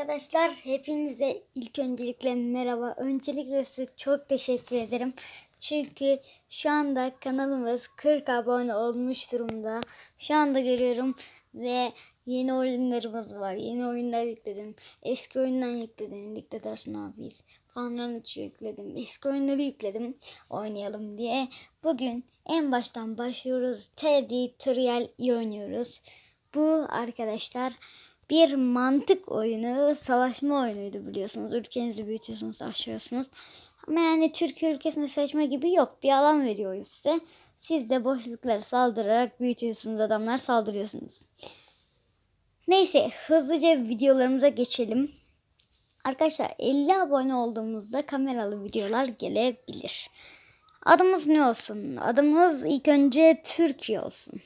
Arkadaşlar hepinize ilk öncelikle merhaba. Öncelikle size çok teşekkür ederim. Çünkü şu anda kanalımız 40 abone olmuş durumda. Şu anda görüyorum ve yeni oyunlarımız var. Yeni oyunlar yükledim. Eski oyundan yükledim. Ligde dersin abiyiz. Fanların içi yükledim. Eski oyunları yükledim. Oynayalım diye. Bugün en baştan başlıyoruz. Territorial oynuyoruz. Bu arkadaşlar bir mantık oyunu, savaşma oyunuydu biliyorsunuz. Ülkenizi büyütüyorsunuz, aşıyorsunuz. Ama yani Türkiye ülkesinde seçme gibi yok. Bir alan veriyor oyun size. Siz de boşlukları saldırarak büyütüyorsunuz. Adamlar saldırıyorsunuz. Neyse hızlıca videolarımıza geçelim. Arkadaşlar 50 abone olduğumuzda kameralı videolar gelebilir. Adımız ne olsun? Adımız ilk önce Türkiye olsun.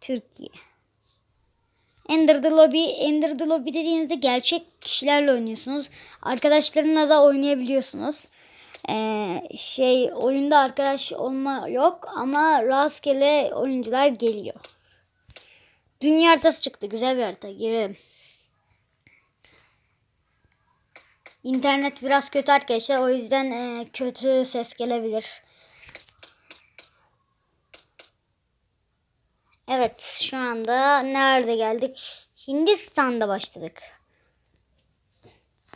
Türkiye. Ender the Lobby, Ender the Lobby dediğinizde gerçek kişilerle oynuyorsunuz. Arkadaşlarınla da oynayabiliyorsunuz. Ee, şey oyunda arkadaş olma yok ama rastgele oyuncular geliyor. Dünya haritası çıktı. Güzel bir harita. Girelim. İnternet biraz kötü arkadaşlar. O yüzden e, kötü ses gelebilir. Evet şu anda nerede geldik? Hindistan'da başladık.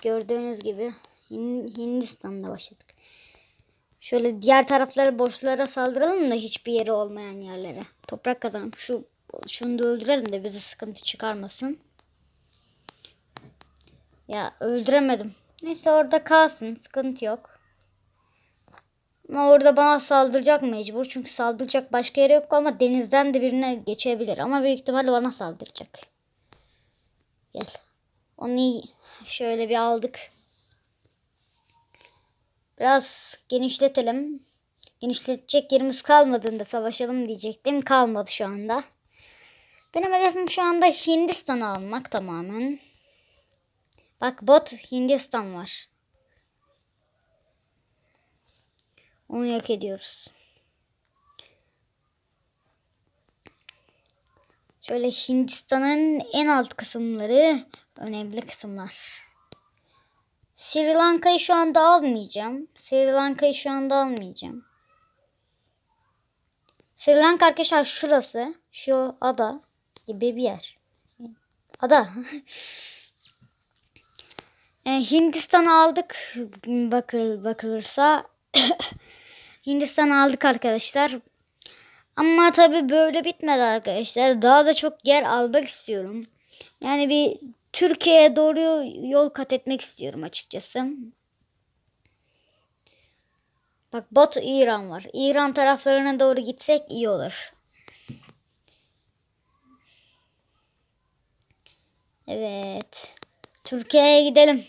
Gördüğünüz gibi Hin- Hindistan'da başladık. Şöyle diğer tarafları boşlara saldıralım da hiçbir yeri olmayan yerlere. Toprak kazanalım. Şu şunu da öldürelim de bizi sıkıntı çıkarmasın. Ya öldüremedim. Neyse orada kalsın. Sıkıntı yok. Orada bana saldıracak mecbur. Çünkü saldıracak başka yeri yok ama denizden de birine geçebilir. Ama büyük ihtimalle bana saldıracak. Gel. Onu şöyle bir aldık. Biraz genişletelim. Genişletecek yerimiz kalmadığında savaşalım diyecektim. Kalmadı şu anda. Benim hedefim şu anda Hindistan'ı almak tamamen. Bak bot Hindistan var. Onu yok ediyoruz. Şöyle Hindistan'ın en alt kısımları önemli kısımlar. Sri Lanka'yı şu anda almayacağım. Sri Lanka'yı şu anda almayacağım. Sri Lanka arkadaşlar şurası. Şu ada gibi bir yer. Ada. E, Hindistan'ı aldık. Bakıl, bakılırsa Hindistan aldık arkadaşlar. Ama tabi böyle bitmedi arkadaşlar. Daha da çok yer almak istiyorum. Yani bir Türkiye'ye doğru yol kat etmek istiyorum açıkçası. Bak Bot İran var. İran taraflarına doğru gitsek iyi olur. Evet. Türkiye'ye gidelim.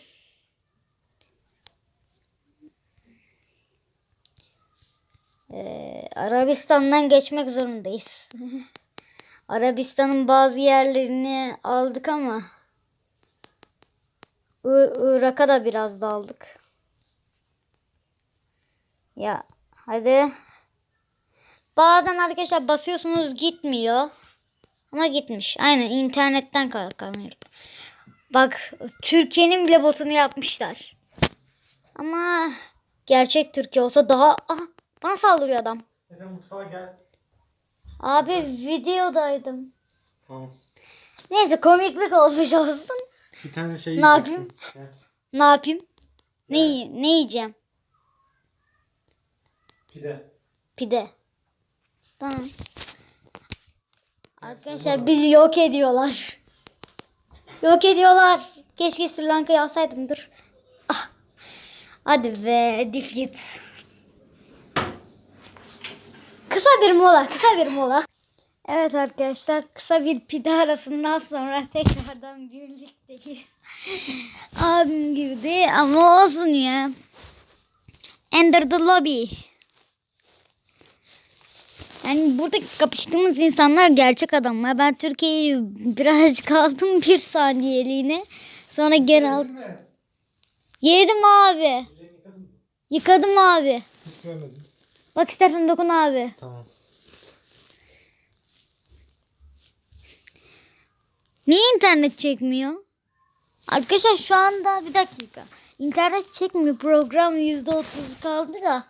Ee, Arabistan'dan geçmek zorundayız. Arabistan'ın bazı yerlerini aldık ama Ir- Irak'a da biraz daldık. Ya hadi. Bazen arkadaşlar basıyorsunuz gitmiyor. Ama gitmiş. Aynen internetten kalkamıyor. Bak Türkiye'nin bile botunu yapmışlar. Ama gerçek Türkiye olsa daha... Ah, bana saldırıyor adam. Efe mutfağa gel. Abi videodaydım. Tamam. Neyse komiklik olmuş olsun. Bir tane şey Ne yapayım? Gel. Ne yapayım? Ne, ne yiyeceğim? Pide. Pide. Tamam. Arkadaşlar bizi yok ediyorlar. Yok ediyorlar. Keşke Sri Lanka'yı alsaydım dur. Ah. Hadi be defeat. Kısa bir mola, kısa bir mola. Evet arkadaşlar kısa bir pide arasından sonra tekrardan birlikteyiz. Abim girdi ama olsun ya. Enter the lobby. Yani burada kapıştığımız insanlar gerçek adamlar. Ben Türkiye'yi birazcık aldım bir saniyeliğine. Sonra geri aldım. Yedim abi. Yıkadım abi. Hiç görmedim. Bak istersen dokun abi. Tamam. Niye internet çekmiyor? Arkadaşlar şu anda bir dakika. İnternet çekmiyor. Program %30 kaldı da.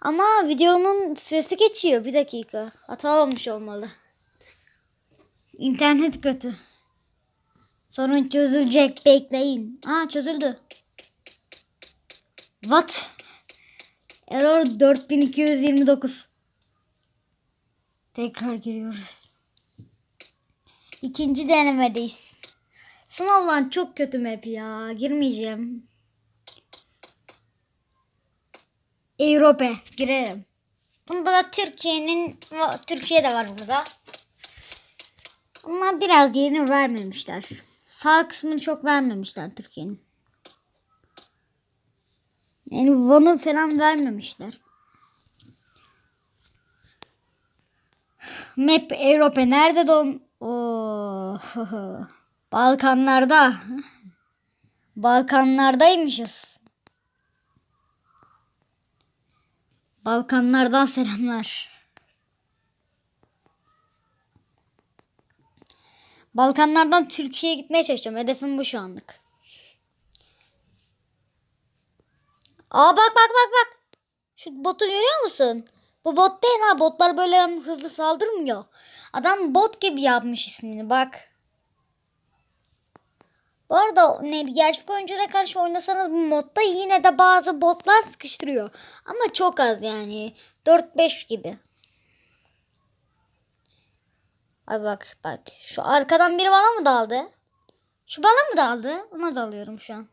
Ama videonun süresi geçiyor. Bir dakika. Hata olmuş olmalı. İnternet kötü. Sorun çözülecek. Bekleyin. Aa çözüldü. What? Error 4229. Tekrar giriyoruz. İkinci denemedeyiz. Sınavlan çok kötü map ya. Girmeyeceğim. Avrupa girerim. Bunda da Türkiye'nin Türkiye de var burada. Ama biraz yerini vermemişler. Sağ kısmını çok vermemişler Türkiye'nin. Yani Van'ı falan vermemişler. Map Avrupa nerede don? Balkanlarda. Balkanlardaymışız. Balkanlardan selamlar. Balkanlardan Türkiye'ye gitmeye çalışıyorum. Hedefim bu şu anlık. Aa bak bak bak bak. Şu botu görüyor musun? Bu bot değil ha. Botlar böyle hızlı saldırmıyor. Adam bot gibi yapmış ismini bak. Bu arada ne, gerçek oyunculara karşı oynasanız bu modda yine de bazı botlar sıkıştırıyor. Ama çok az yani. 4-5 gibi. Ay bak bak. Şu arkadan biri bana mı daldı? Şu bana mı daldı? Ona dalıyorum şu an.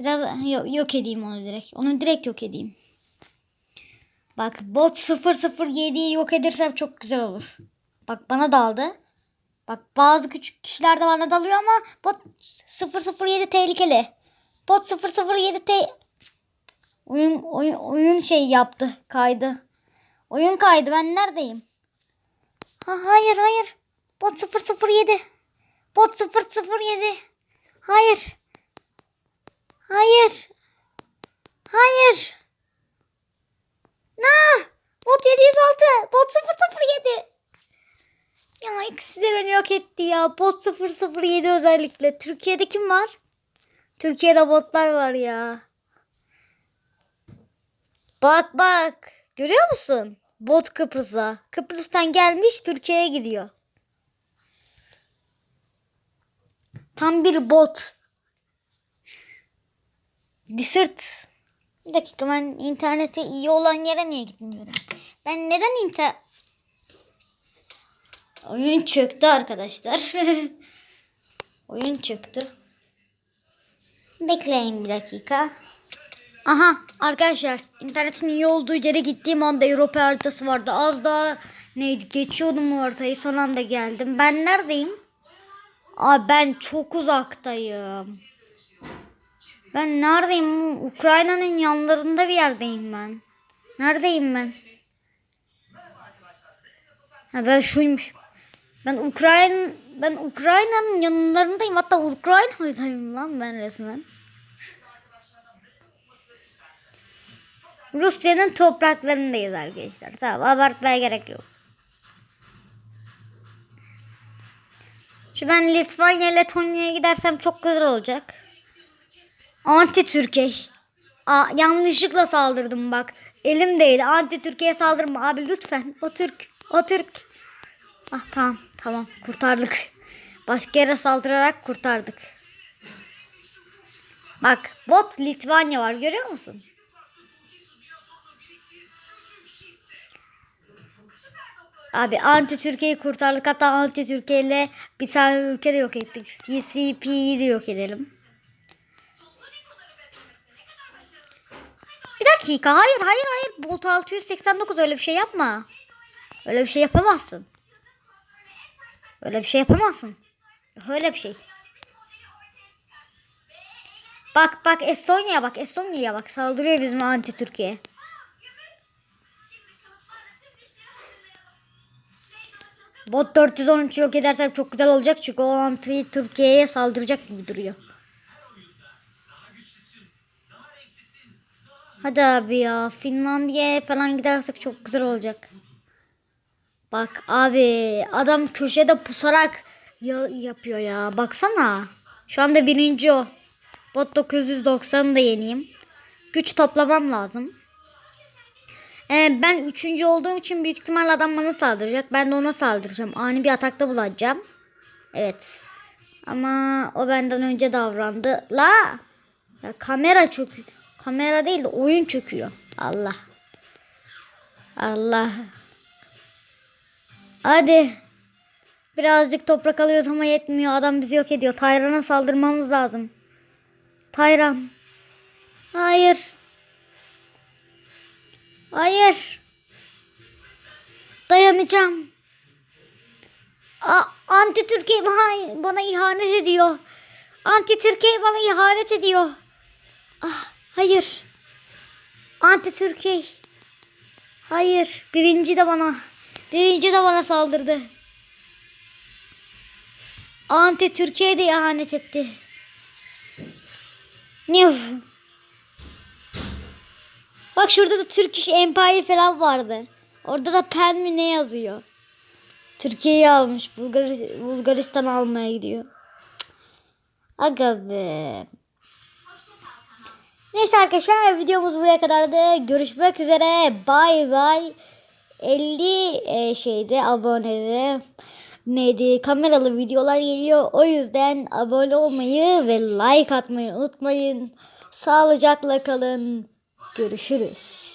Biraz yok, edeyim onu direkt. Onu direkt yok edeyim. Bak bot 007'yi yok edersem çok güzel olur. Bak bana daldı. Bak bazı küçük kişiler de bana dalıyor ama bot 007 tehlikeli. Bot 007 te oyun, oyun oyun şey yaptı, kaydı. Oyun kaydı. Ben neredeyim? Ha hayır hayır. Bot 007. Bot 007. Hayır. Hayır. Hayır. Na! Bot 706. Bot 007. Ya ikisi de beni yok etti ya. Bot 007 özellikle. Türkiye'de kim var? Türkiye'de botlar var ya. Bak bak. Görüyor musun? Bot Kıbrıs'a. Kıbrıs'tan gelmiş Türkiye'ye gidiyor. Tam bir bot. Desert. Bir dakika ben internete iyi olan yere niye gitmiyorum? Ben neden inter... Oyun çöktü arkadaşlar. Oyun çöktü. Bekleyin bir dakika. Aha arkadaşlar internetin iyi olduğu yere gittiğim anda Avrupa haritası vardı. Az daha neydi geçiyordum o haritayı son anda geldim. Ben neredeyim? Aa ben çok uzaktayım. Ben neredeyim? Ukrayna'nın yanlarında bir yerdeyim ben. Neredeyim ben? Ha ben şuymuş. Ben Ukrayna ben Ukrayna'nın yanlarındayım. Hatta Ukrayna'dayım lan ben resmen. Rusya'nın topraklarındayız arkadaşlar. Tamam abartmaya gerek yok. Şu ben Litvanya, Letonya'ya gidersem çok güzel olacak. Anti Türkiye. Aa, yanlışlıkla saldırdım bak. Elim değdi. Anti Türkiye saldırma abi lütfen. O Türk. O Türk. Ah tamam tamam kurtardık. Başka yere saldırarak kurtardık. Bak bot Litvanya var görüyor musun? Abi anti Türkiye'yi kurtardık. Hatta anti Türkiye ile bir tane ülke de yok ettik. CCP'yi de yok edelim. Bir dakika. Hayır hayır hayır. Bolt 689 öyle bir şey yapma. Öyle bir şey yapamazsın. Öyle bir şey yapamazsın. Öyle bir şey. Bak bak Estonya'ya bak. Estonya'ya bak. Saldırıyor bizim anti Türkiye. Bot 413 yok edersek çok güzel olacak çünkü o anti Türkiye'ye saldıracak gibi duruyor. Hadi abi ya Finlandiya'ya falan gidersek çok güzel olacak. Bak abi adam köşede pusarak ya yapıyor ya. Baksana. Şu anda birinci o. Bot 990'ı da yeneyim. Güç toplamam lazım. Ee, ben üçüncü olduğum için büyük ihtimalle adam bana saldıracak. Ben de ona saldıracağım. Ani bir atakta bulacağım. Evet. Ama o benden önce davrandı. La! Ya kamera çöküyor. Kamera değil de oyun çöküyor. Allah. Allah. Hadi. Birazcık toprak alıyoruz ama yetmiyor. Adam bizi yok ediyor. Tayran'a saldırmamız lazım. Tayran. Hayır. Hayır. Dayanacağım. A Anti Türkiye bana, bana ihanet ediyor. Anti Türkiye bana ihanet ediyor. Ah, hayır. Anti Türkiye. Hayır. Birinci de bana. Birinci de bana saldırdı. Anti Türkiye de ihanet etti. Niye? Bak şurada da Turkish Empire falan vardı. Orada da pen mi ne yazıyor? Türkiye'yi almış. Bulgaris- Bulgaristan almaya gidiyor. Aga be. Neyse arkadaşlar videomuz buraya kadardı. Görüşmek üzere. Bay bay. 50 e, şeyde abonede neydi kameralı videolar geliyor. O yüzden abone olmayı ve like atmayı unutmayın. Sağlıcakla kalın. Görüşürüz.